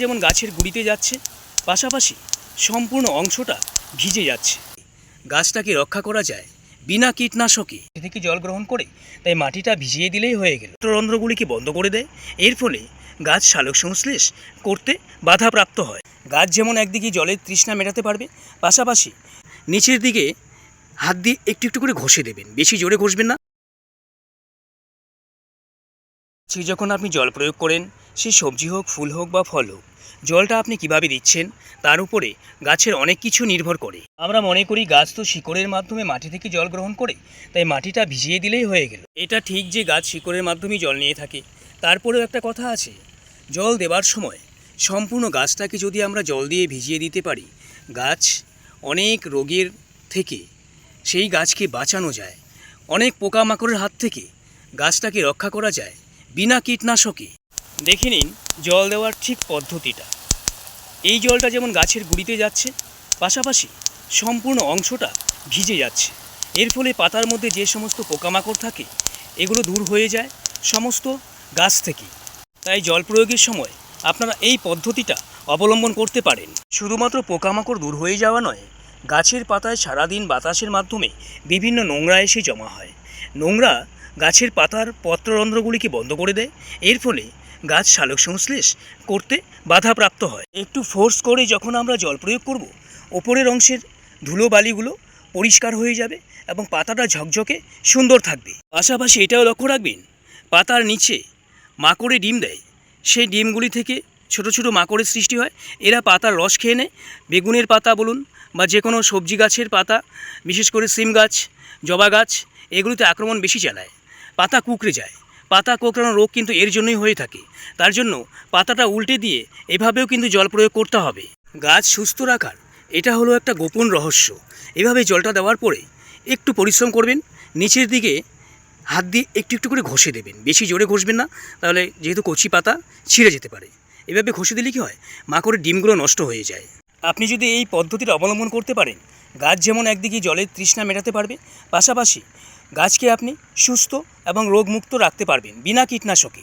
যেমন গাছের গুড়িতে যাচ্ছে পাশাপাশি সম্পূর্ণ অংশটা ভিজে যাচ্ছে। গাছটাকে রক্ষা করা যায় বিনা কীটনাশকে। থেকে জল গ্রহণ করে তাই মাটিটা ভিজিয়ে দিলেই হয়ে গেল। রন্ধ্রগুলিকে বন্ধ করে দেয় এর ফলে গাছ সালোক সংশ্লেষ করতে বাধাপ্রাপ্ত হয়। গাছ যেমন একদিকে জলের তৃষ্ণা মেটাতে পারবে পাশাপাশি নিচের দিকে হাত দিয়ে একটু একটু করে ঘষে দেবেন বেশি জোরে ঘষবেন না। সে যখন আপনি জল প্রয়োগ করেন সে সবজি হোক, ফুল হোক বা ফল হোক, জলটা আপনি কীভাবে দিচ্ছেন, তার উপরে গাছের অনেক কিছু নির্ভর করে। আমরা মনে করি গাছ তো শিকড়ের মাধ্যমে মাটি থেকে জল গ্রহণ করে, তাই মাটিটা ভিজিয়ে দিলেই হয়ে গেল। এটা ঠিক যে গাছ শিকড়ের মাধ্যমেই জল নিয়ে থাকে, তারপরেও একটা কথা আছে, জল দেওয়ার সময় সম্পূর্ণ গাছটাকে যদি আমরা জল দিয়ে ভিজিয়ে দিতে পারি, গাছ অনেক রোগের থেকে সেই গাছকে বাঁচানো যায়। অনেক পোকামাকড়ের হাত থেকে গাছটাকে রক্ষা করা যায় বিনা কীটনাশকে। দেখে নিন জল দেওয়ার ঠিক পদ্ধতিটা। এই জলটা যেমন গাছের গুড়িতে যাচ্ছে, পাশাপাশি সম্পূর্ণ অংশটা ভিজে যাচ্ছে। এর ফলে পাতার মধ্যে যে সমস্ত পোকামাকড় থাকে, এগুলো দূর হয়ে যায় সমস্ত গাছ থেকে। তাই জল প্রয়োগের সময় আপনারা এই পদ্ধতিটা অবলম্বন করতে পারেন। শুধুমাত্র পোকামাকড় দূর হয়ে যাওয়া নয়, গাছের পাতায় সারাদিন বাতাসের মাধ্যমে বিভিন্ন নোংরা এসে জমা হয়। নোংরা গাছের পাতার পত্ররন্ধ্রগুলিকে বন্ধ করে দেয়, এর ফলে গাছ সালোক সংশ্লেষ করতে বাধাপ্রাপ্ত হয়। একটু ফোর্স করে যখন আমরা জল প্রয়োগ করব, ওপরের অংশের ধুলো বালিগুলো পরিষ্কার হয়ে যাবে এবং পাতাটা ঝকঝকে সুন্দর থাকবে। পাশাপাশি এটাও লক্ষ্য রাখবেন, পাতার নিচে মাকড়ে ডিম দেয়। সেই ডিমগুলি থেকে ছোট ছোট মাকড়ের সৃষ্টি হয়। এরা পাতার রস খেয়ে নেয়। বেগুনের পাতা বলুন বা যে কোনো সবজি গাছের পাতা, বিশেষ করে সিম গাছ, জবা গাছ, এগুলিতে আক্রমণ বেশি চালায়। পাতা কুকড়ে যায়। পাতা কোঁকড়ানো রোগ কিন্তু এর জন্যই হয়ে থাকে। তার জন্য পাতাটা উল্টে দিয়ে এভাবেও কিন্তু জল প্রয়োগ করতে হবে। গাছ সুস্থ রাখার এটা হলো একটা গোপন রহস্য। এভাবে জলটা দেওয়ার পরে একটু পরিশ্রম করবেন, নিচের দিকে হাত দিয়ে একটু একটু করে ঘষে দেবেন। বেশি জোরে ঘষবেন না, তাহলে যেহেতু কচি পাতা ছিঁড়ে যেতে পারে। এভাবে ঘষে দিলে কি হয়? মাকড়ের ডিমগুলো নষ্ট হয়ে যায়। আপনি যদি এই পদ্ধতিটা অবলম্বন করতে পারেন, গাছ যেমন একদিকে জলের তৃষ্ণা মেটাতে পারবে, পাশাপাশি গাছকে আপনি সুস্থ এবং রোগমুক্ত রাখতে পারবেন বিনা কীটনাশকে